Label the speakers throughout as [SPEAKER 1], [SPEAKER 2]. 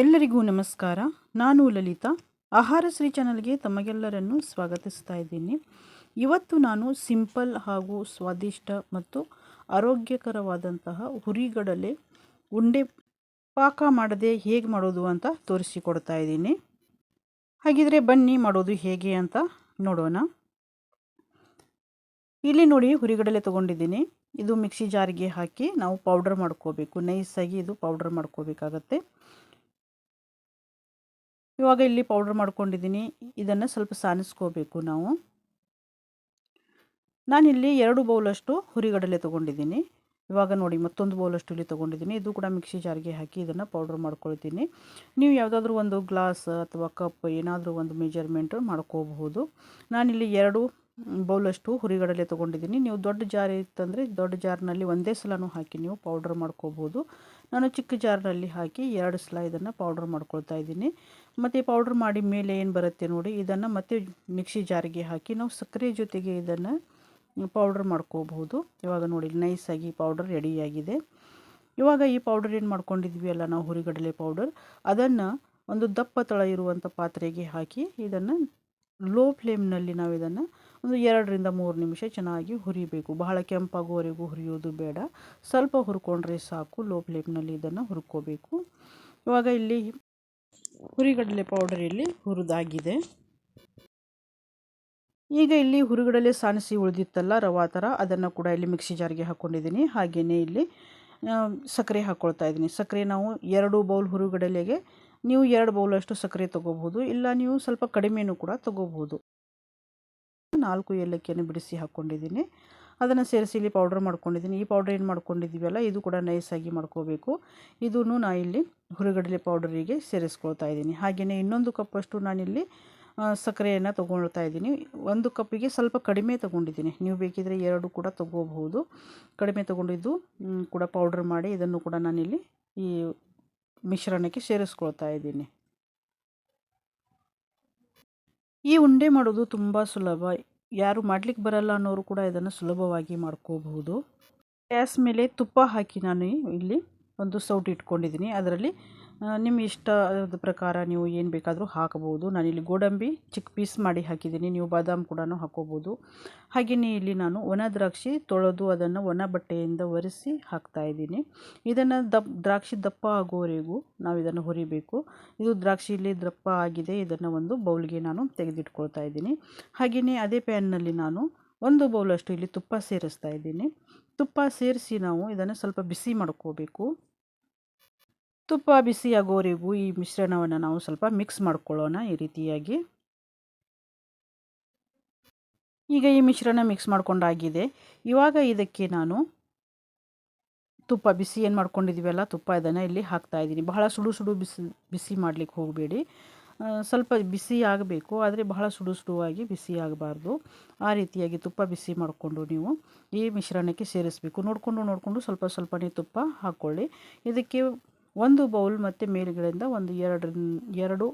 [SPEAKER 1] ಎಲ್ಲರಿಗೂ ನಮಸ್ಕಾರ. ನಾನು ಲಲಿತಾ. ಆಹಾರ ಶ್ರೀ ಚಾನಲ್ಗೆ ತಮಗೆಲ್ಲರನ್ನು ಸ್ವಾಗತಿಸ್ತಾ ಇದ್ದೀನಿ. ಇವತ್ತು ನಾನು ಸಿಂಪಲ್ ಹಾಗೂ ಸ್ವಾದಿಷ್ಟ ಮತ್ತು ಆರೋಗ್ಯಕರವಾದಂತಹ ಹುರಿಗಡಲೆ ಉಂಡೆ ಪಾಕ ಮಾಡದೆ ಹೇಗೆ ಮಾಡೋದು ಅಂತ ತೋರಿಸಿಕೊಡ್ತಾ ಇದ್ದೀನಿ. ಹಾಗಿದ್ರೆ ಬನ್ನಿ ಮಾಡೋದು ಹೇಗೆ ಅಂತ ನೋಡೋಣ. ಇಲ್ಲಿ ನೋಡಿ ಹುರಿಗಡಲೆ ತೊಗೊಂಡಿದ್ದೀನಿ. ಇದು ಮಿಕ್ಸಿ ಜಾರಿಗೆ ಹಾಕಿ ನಾವು ಪೌಡರ್ ಮಾಡ್ಕೋಬೇಕು. ನೈಸಾಗಿ ಇದು ಪೌಡರ್ ಮಾಡ್ಕೋಬೇಕಾಗತ್ತೆ. ಇವಾಗ ಇಲ್ಲಿ ಪೌಡ್ರ್ ಮಾಡ್ಕೊಂಡಿದ್ದೀನಿ. ಇದನ್ನು ಸ್ವಲ್ಪ ಸಾನಿಸ್ಕೋಬೇಕು ನಾವು. ನಾನಿಲ್ಲಿ ಎರಡು ಬೌಲಷ್ಟು ಹುರಿಗಡಲೆ ತೊಗೊಂಡಿದ್ದೀನಿ. ಇವಾಗ ನೋಡಿ ಮತ್ತೊಂದು ಬೌಲಷ್ಟು ಇಲ್ಲಿ ತೊಗೊಂಡಿದ್ದೀನಿ. ಇದು ಕೂಡ ಮಿಕ್ಸಿ ಜಾರಿಗೆ ಹಾಕಿ ಇದನ್ನು ಪೌಡ್ರ್ ಮಾಡ್ಕೊಳ್ತೀನಿ. ನೀವು ಯಾವುದಾದ್ರೂ ಒಂದು ಗ್ಲಾಸ್ ಅಥವಾ ಕಪ್ ಏನಾದರೂ ಒಂದು ಮೆಜರ್ಮೆಂಟ್ ಮಾಡ್ಕೋಬಹುದು. ನಾನಿಲ್ಲಿ ಎರಡು ಬೌಲಷ್ಟು ಹುರಿಗಡಲೆ ತೊಗೊಂಡಿದ್ದೀನಿ. ನೀವು ದೊಡ್ಡ ಜಾರ್ ಇತ್ತಂದರೆ ದೊಡ್ಡ ಜಾರ್ನಲ್ಲಿ ಒಂದೇ ಸಲನೂ ಹಾಕಿ ನೀವು ಪೌಡ್ರ್ ಮಾಡ್ಕೋಬೋದು ನಾನು ಚಿಕ್ಕ ಜಾರ್ನಲ್ಲಿ ಹಾಕಿ ಎರಡು ಸಲ ಇದನ್ನು ಪೌಡ್ರ್ ಮಾಡ್ಕೊಳ್ತಾ ಇದ್ದೀನಿ. ಮತ್ತು ಪೌಡ್ರ್ ಮಾಡಿ ಮೇಲೆ ಏನು ಬರುತ್ತೆ ನೋಡಿ, ಇದನ್ನು ಮತ್ತೆ ಮಿಕ್ಸಿ ಜಾರಿಗೆ ಹಾಕಿ ನಾವು ಸಕ್ಕರೆ ಜೊತೆಗೆ ಇದನ್ನು ಪೌಡ್ರ್ ಮಾಡ್ಕೋಬಹುದು. ಇವಾಗ ನೋಡಿ ನೈಸಾಗಿ ಪೌಡರ್ ರೆಡಿಯಾಗಿದೆ ಇವಾಗ ಈ ಪೌಡರ್ ಏನು ಮಾಡ್ಕೊಂಡಿದ್ವಿ ಅಲ್ಲ, ನಾವು ಹುರಿಗಡಲೆ ಪೌಡರ್ ಅದನ್ನು ಒಂದು ದಪ್ಪ ತಳ ಇರುವಂಥ ಪಾತ್ರೆಗೆ ಹಾಕಿ ಇದನ್ನು ಲೋ ಫ್ಲೇಮ್ನಲ್ಲಿ ನಾವು ಇದನ್ನು ಒಂದು ಎರಡರಿಂದ ಮೂರು ನಿಮಿಷ ಚೆನ್ನಾಗಿ ಹುರಿಬೇಕು. ಬಹಳ ಕೆಂಪಾಗುವವರೆಗೂ ಹುರಿಯೋದು ಬೇಡ. ಸ್ವಲ್ಪ ಹುರ್ಕೊಂಡ್ರೆ ಸಾಕು. ಲೋ ಫ್ಲೇಮ್ನಲ್ಲಿ ಇದನ್ನು ಹುರ್ಕೋಬೇಕು. ಇವಾಗ ಇಲ್ಲಿ ಹುರಿಗಡಲೆ ಪೌಡರ್ ಇಲ್ಲಿ ಹುರಿದಾಗಿದೆ. ಈಗ ಇಲ್ಲಿ ಹುರಿಗಡಲೆ ಸಾನಿಸಿ ಉಳಿದಿತ್ತಲ್ಲ ರವಾ ಥರ ಅದನ್ನು ಕೂಡ ಇಲ್ಲಿ ಮಿಕ್ಸಿ ಜಾರಿಗೆ ಹಾಕ್ಕೊಂಡಿದ್ದೀನಿ ಹಾಗೆಯೇ ಇಲ್ಲಿ ಸಕ್ಕರೆ ಹಾಕ್ಕೊಳ್ತಾ ಇದ್ದೀನಿ. ಸಕ್ಕರೆ ನಾವು ಎರಡು ಬೌಲ್ ಹುರುಗಡಲೆಗೆ, ನೀವು ಎರಡು ಬೌಲಷ್ಟು ಸಕ್ಕರೆ ತೊಗೋಬೋದು ಇಲ್ಲ ನೀವು ಸ್ವಲ್ಪ ಕಡಿಮೆನೂ ಕೂಡ ತೊಗೋಬೋದು ನಾಲ್ಕು ಏಲಕ್ಕಿಯನ್ನು ಬಿಡಿಸಿ ಹಾಕ್ಕೊಂಡಿದ್ದೀನಿ. ಅದನ್ನು ಸೇರಿಸಿ ಇಲ್ಲಿ ಪೌಡ್ರ್ ಮಾಡ್ಕೊಂಡಿದ್ದೀನಿ. ಈ ಪೌಡ್ರ್ ಏನು ಮಾಡ್ಕೊಂಡಿದ್ದೀವಲ್ಲ, ಇದು ಕೂಡ ನೈಸಾಗಿ ಮಾಡ್ಕೋಬೇಕು. ಇದನ್ನು ನಾ ಇಲ್ಲಿ ಹುರುಗಡಲೆ ಪೌಡರಿಗೆ ಸೇರಿಸ್ಕೊಳ್ತಾ ಇದ್ದೀನಿ. ಹಾಗೆಯೇ ಇನ್ನೊಂದು ಕಪ್ಪಷ್ಟು ನಾನಿಲ್ಲಿ ಸಕ್ಕರೆಯನ್ನು ತೊಗೊಳ್ತಾ ಇದ್ದೀನಿ. ಒಂದು ಕಪ್ಪಿಗೆ ಸ್ವಲ್ಪ ಕಡಿಮೆ ತೊಗೊಂಡಿದ್ದೀನಿ. ನೀವು ಬೇಕಿದ್ರೆ ಎರಡು ಕೂಡ ತೊಗೋಬಹುದು. ಕಡಿಮೆ ತೊಗೊಂಡಿದ್ದು ಕೂಡ ಪೌಡ್ರ್ ಮಾಡಿ ಇದನ್ನು ಕೂಡ ನಾನಿಲ್ಲಿ ಈ ಮಿಶ್ರಣಕ್ಕೆ ಸೇರಿಸ್ಕೊಳ್ತಾ ಇದ್ದೀನಿ. ಈ ಉಂಡೆ ಮಾಡೋದು ತುಂಬ ಸುಲಭ. ಯಾರು ಮಾಡ್ಲಿಕ್ಕೆ ಬರಲ್ಲ ಅನ್ನೋರು ಕೂಡ ಇದನ್ನು ಸುಲಭವಾಗಿ ಮಾಡ್ಕೋಬಹುದು. ಗ್ಯಾಸ್ ಮೇಲೆ ತುಪ್ಪ ಹಾಕಿ ನಾನು ಇಲ್ಲಿ ಒಂದು ಸೌಟ್ ಇಟ್ಕೊಂಡಿದ್ದೀನಿ. ಅದರಲ್ಲಿ ನಿಮ್ಮ ಇಷ್ಟದ ಪ್ರಕಾರ ನೀವು ಏನು ಬೇಕಾದರೂ ಹಾಕಬಹುದು. ನಾನಿಲ್ಲಿ ಗೋಡಂಬಿ ಚಿಕ್ಕ ಪೀಸ್ ಮಾಡಿ ಹಾಕಿದ್ದೀನಿ. ನೀವು ಬಾದಾಮ್ ಕೂಡ ಹಾಕೋಬೋದು ಹಾಗೆಯೇ ಇಲ್ಲಿ ನಾನು ಒಣ ದ್ರಾಕ್ಷಿ ತೊಳೆದು ಅದನ್ನು ಒಣ ಬಟ್ಟೆಯಿಂದ ಒರೆಸಿ ಹಾಕ್ತಾ ಇದ್ದೀನಿ. ಇದನ್ನು ದಪ್ಪ ದ್ರಾಕ್ಷಿ ದಪ್ಪ ಆಗೋವರೆಗೂ ನಾವು ಇದನ್ನು ಹುರಿಬೇಕು. ಇದು ದ್ರಾಕ್ಷಿಯಲ್ಲಿ ದಪ್ಪ ಆಗಿದೆ. ಇದನ್ನು ಒಂದು ಬೌಲ್ಗೆ ನಾನು ತೆಗೆದಿಟ್ಕೊಳ್ತಾ ಇದ್ದೀನಿ. ಹಾಗೆಯೇ ಅದೇ ಪ್ಯಾನ್ನಲ್ಲಿ ನಾನು ಒಂದು ಬೌಲಷ್ಟು ಇಲ್ಲಿ ತುಪ್ಪ ಸೇರಿಸ್ತಾ ಇದ್ದೀನಿ. ತುಪ್ಪ ಸೇರಿಸಿ ನಾವು ಇದನ್ನು ಸ್ವಲ್ಪ ಬಿಸಿ ಮಾಡ್ಕೋಬೇಕು. ತುಪ್ಪ ಬಿಸಿಯಾಗೋವರೆಗೂ ಈ ಮಿಶ್ರಣವನ್ನು ನಾವು ಸ್ವಲ್ಪ ಮಿಕ್ಸ್ ಮಾಡ್ಕೊಳ್ಳೋಣ ಈ ರೀತಿಯಾಗಿ. ಈಗ ಈ ಮಿಶ್ರಣ ಮಿಕ್ಸ್ ಮಾಡ್ಕೊಂಡಾಗಿದೆ. ಇವಾಗ ಇದಕ್ಕೆ ನಾನು ತುಪ್ಪ ಬಿಸಿ ಏನು ಮಾಡ್ಕೊಂಡಿದ್ದೀವಲ್ಲ ತುಪ್ಪ ಇದನ್ನು ಇಲ್ಲಿ ಹಾಕ್ತಾ ಇದ್ದೀನಿ. ಬಹಳ ಸುಡು ಸುಡು ಬಿಸಿ ಬಿಸಿ ಮಾಡಲಿಕ್ಕೆ ಹೋಗಬೇಡಿ. ಸ್ವಲ್ಪ ಬಿಸಿ ಆಗಬೇಕು, ಆದರೆ ಬಹಳ ಸುಡು ಸುಡುವಾಗಿ ಬಿಸಿ ಆಗಬಾರ್ದು. ಆ ರೀತಿಯಾಗಿ ತುಪ್ಪ ಬಿಸಿ ಮಾಡಿಕೊಂಡು ನೀವು ಈ ಮಿಶ್ರಣಕ್ಕೆ ಸೇರಿಸಬೇಕು. ನೋಡಿಕೊಂಡು ನೋಡಿಕೊಂಡು ಸ್ವಲ್ಪ ಸ್ವಲ್ಪನೇ ತುಪ್ಪ ಹಾಕ್ಕೊಳ್ಳಿ. ಇದಕ್ಕೆ ಒಂದು ಬೌಲ್ ಮತ್ತು ಮೇಲುಗಡೆಯಿಂದ ಒಂದು ಎರಡು ಎರಡು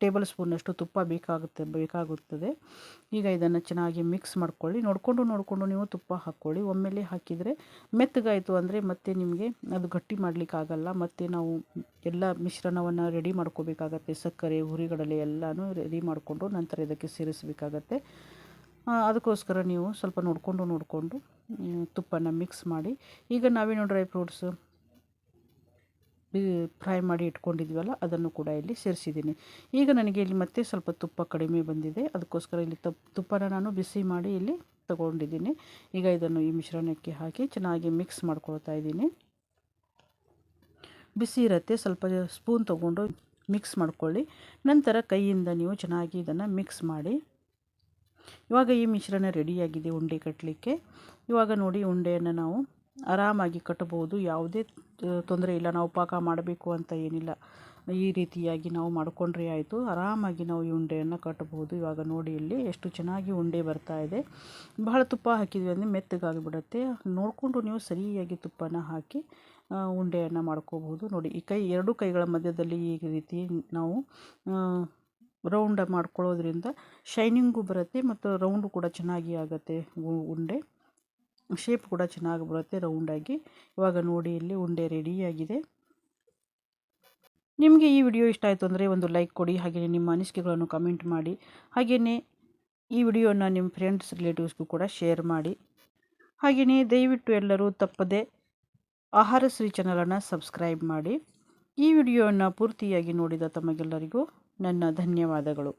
[SPEAKER 1] ಟೇಬಲ್ ಸ್ಪೂನಷ್ಟು ತುಪ್ಪ ಬೇಕಾಗುತ್ತೆ, ಬೇಕಾಗುತ್ತದೆ. ಈಗ ಇದನ್ನು ಚೆನ್ನಾಗಿ ಮಿಕ್ಸ್ ಮಾಡ್ಕೊಳ್ಳಿ. ನೋಡಿಕೊಂಡು ನೋಡಿಕೊಂಡು ನೀವು ತುಪ್ಪ ಹಾಕ್ಕೊಳ್ಳಿ. ಒಮ್ಮೆಲೆ ಹಾಕಿದರೆ ಮೆತ್ತಗಾಯಿತು ಅಂದರೆ ಮತ್ತೆ ನಿಮಗೆ ಅದು ಗಟ್ಟಿ ಮಾಡಲಿಕ್ಕಾಗಲ್ಲ. ಮತ್ತು ನಾವು ಎಲ್ಲ ಮಿಶ್ರಣವನ್ನು ರೆಡಿ ಮಾಡ್ಕೋಬೇಕಾಗತ್ತೆ. ಸಕ್ಕರೆ, ಹುರಿಗಡಲೆ ಎಲ್ಲನೂ ರೆಡಿ ಮಾಡಿಕೊಂಡು ನಂತರ ಇದಕ್ಕೆ ಸೇರಿಸಬೇಕಾಗತ್ತೆ. ಅದಕ್ಕೋಸ್ಕರ ನೀವು ಸ್ವಲ್ಪ ನೋಡಿಕೊಂಡು ನೋಡಿಕೊಂಡು ತುಪ್ಪನ ಮಿಕ್ಸ್ ಮಾಡಿ. ಈಗ ನಾವೇನು ಡ್ರೈ ಫ್ರೂಟ್ಸು ಫ್ರೈ ಮಾಡಿ ಇಟ್ಕೊಂಡಿದ್ವಲ್ಲ, ಅದನ್ನು ಕೂಡ ಇಲ್ಲಿ ಸೇರಿಸಿದ್ದೀನಿ. ಈಗ ನನಗೆ ಇಲ್ಲಿ ಮತ್ತೆ ಸ್ವಲ್ಪ ತುಪ್ಪ ಕಡಿಮೆ ಬಂದಿದೆ. ಅದಕ್ಕೋಸ್ಕರ ಇಲ್ಲಿ ತಪ್, ತುಪ್ಪನ ನಾನು ಬಿಸಿ ಮಾಡಿ ಇಲ್ಲಿ ತಗೊಂಡಿದ್ದೀನಿ. ಈಗ ಇದನ್ನು ಈ ಮಿಶ್ರಣಕ್ಕೆ ಹಾಕಿ ಚೆನ್ನಾಗಿ ಮಿಕ್ಸ್ ಮಾಡ್ಕೊಳ್ತಾ ಇದ್ದೀನಿ. ಬಿಸಿ ಇರುತ್ತೆ, ಸ್ವಲ್ಪ ಸ್ಪೂನ್ ತೊಗೊಂಡು ಮಿಕ್ಸ್ ಮಾಡ್ಕೊಳ್ಳಿ. ನಂತರ ಕೈಯಿಂದ ನೀವು ಚೆನ್ನಾಗಿ ಇದನ್ನು ಮಿಕ್ಸ್ ಮಾಡಿ. ಇವಾಗ ಈ ಮಿಶ್ರಣ ರೆಡಿಯಾಗಿದೆ ಉಂಡೆ ಕಟ್ಟಲಿಕ್ಕೆ ಇವಾಗ ನೋಡಿ ಉಂಡೆಯನ್ನು ನಾವು ಆರಾಮಾಗಿ ಕಟ್ಟಬಹುದು ಯಾವುದೇ ತೊಂದರೆ ಇಲ್ಲ. ನಾವು ಪಾಕ ಮಾಡಬೇಕು ಅಂತ ಏನಿಲ್ಲ. ಈ ರೀತಿಯಾಗಿ ನಾವು ಮಾಡಿಕೊಂಡ್ರೆ ಆಯಿತು. ಆರಾಮಾಗಿ ನಾವು ಈ ಉಂಡೆಯನ್ನು ಕಟ್ಟಬಹುದು ಇವಾಗ ನೋಡಿ ಇಲ್ಲಿ ಎಷ್ಟು ಚೆನ್ನಾಗಿ ಉಂಡೆ ಬರ್ತಾ ಇದೆ. ಬಹಳ ತುಪ್ಪ ಹಾಕಿದ್ವಿ ಅಂದರೆ ಮೆತ್ತಗಾಗಿಬಿಡುತ್ತೆ. ನೋಡಿಕೊಂಡು ನೀವು ಸರಿಯಾಗಿ ತುಪ್ಪನ ಹಾಕಿ ಉಂಡೆಯನ್ನು ಮಾಡ್ಕೋಬಹುದು. ನೋಡಿ, ಈ ಕೈ, ಎರಡು ಕೈಗಳ ಮಧ್ಯದಲ್ಲಿ ಈ ರೀತಿ ನಾವು ರೌಂಡ್ ಮಾಡ್ಕೊಳ್ಳೋದ್ರಿಂದ ಶೈನಿಂಗು ಬರುತ್ತೆ ಮತ್ತು ರೌಂಡು ಕೂಡ ಚೆನ್ನಾಗಿ ಆಗುತ್ತೆ ಉಂಡೆ. ಶೇಪ್ ಕೂಡ ಚೆನ್ನಾಗಿ ಬರುತ್ತೆ ರೌಂಡಾಗಿ ಇವಾಗ ನೋಡಿ ಇಲ್ಲಿ ಉಂಡೆ ರೆಡಿಯಾಗಿದೆ ನಿಮಗೆ ಈ ವಿಡಿಯೋ ಇಷ್ಟ ಆಯಿತು ಅಂದರೆ ಒಂದು ಲೈಕ್ ಕೊಡಿ ಹಾಗೆಯೇ ನಿಮ್ಮ ಅನಿಸಿಕೆಗಳನ್ನು ಕಮೆಂಟ್ ಮಾಡಿ ಹಾಗೆಯೇ ಈ ವಿಡಿಯೋನ ನಿಮ್ಮ ಫ್ರೆಂಡ್ಸ್ ರಿಲೇಟಿವ್ಸ್ಗೂ ಕೂಡ ಶೇರ್ ಮಾಡಿ. ಹಾಗೆಯೇ ದಯವಿಟ್ಟು ಎಲ್ಲರೂ ತಪ್ಪದೆ ಆಹಾರ ಶ್ರೀ ಚಾನಲನ್ನು ಸಬ್ಸ್ಕ್ರೈಬ್ ಮಾಡಿ. ಈ ವಿಡಿಯೋವನ್ನು ಪೂರ್ತಿಯಾಗಿ ನೋಡಿದ ತಮಗೆಲ್ಲರಿಗೂ ನನ್ನ ಧನ್ಯವಾದಗಳು.